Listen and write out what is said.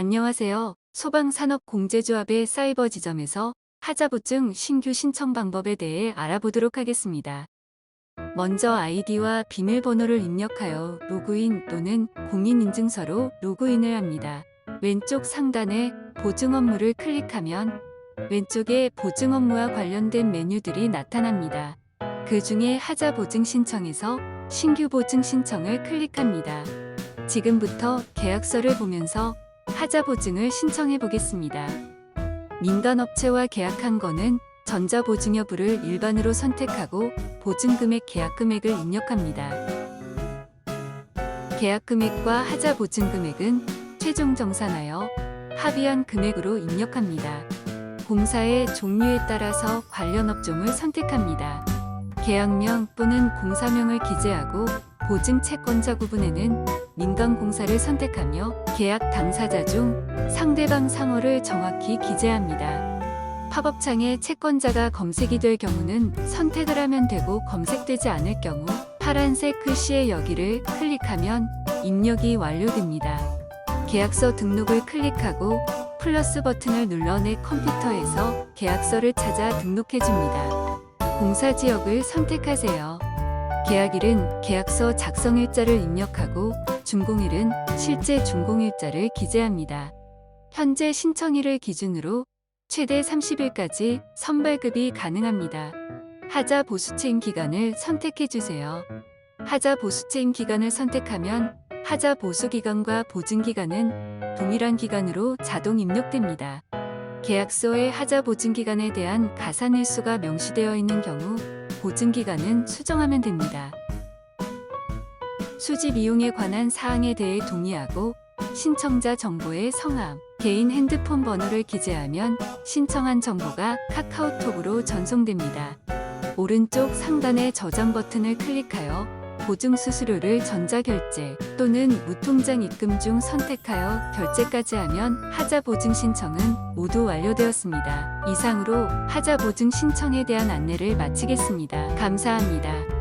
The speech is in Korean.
안녕하세요. 소방산업공제조합의 사이버 지점에서 하자보증 신규 신청 방법에 대해 알아보도록 하겠습니다. 먼저 아이디와 비밀번호를 입력하여 로그인 또는 공인인증서로 로그인을 합니다. 왼쪽 상단에 보증 업무를 클릭하면 왼쪽에 보증 업무와 관련된 메뉴들이 나타납니다. 그 중에 하자 보증 신청에서 신규 보증 신청을 클릭합니다. 지금부터 계약서를 보면서 하자 보증을 신청해 보겠습니다. 민간업체와 계약한 거는 전자보증 여부를 일반으로 선택하고 보증금액 계약금액을 입력합니다. 계약금액과 하자 보증금액은 최종 정산하여 합의한 금액으로 입력합니다. 공사의 종류에 따라서 관련 업종을 선택합니다. 계약명 또는 공사명을 기재하고 보증 채권자 구분에는 민간 공사를 선택하며 계약 당사자 중 상대방 상호를 정확히 기재합니다. 팝업창에 채권자가 검색이 될 경우는 선택을 하면 되고 검색되지 않을 경우 파란색 글씨의 여기를 클릭하면 입력이 완료됩니다. 계약서 등록을 클릭하고 플러스 버튼을 눌러 내 컴퓨터에서 계약서를 찾아 등록해 줍니다. 공사 지역을 선택하세요. 계약일은 계약서 작성일자를 입력하고 준공일은 실제 준공일자를 기재합니다. 현재 신청일을 기준으로 최대 30일까지 선발급이 가능합니다. 하자 보수체임 기간을 선택해 주세요. 하자 보수체임 기간을 선택하면 하자 보수 기간과 보증 기간은 동일한 기간으로 자동 입력됩니다. 계약서에 하자 보증 기간에 대한 가산 일수가 명시되어 있는 경우 보증 기간은 수정하면 됩니다. 수집 이용에 관한 사항에 대해 동의하고 신청자 정보의 성함, 개인 핸드폰 번호를 기재하면 신청한 정보가 카카오톡으로 전송됩니다. 오른쪽 상단의 저장 버튼을 클릭하여 보증 수수료를 전자결제 또는 무통장 입금 중 선택하여 결제까지 하면 하자 보증 신청은 모두 완료되었습니다. 이상으로 하자 보증 신청에 대한 안내를 마치겠습니다. 감사합니다.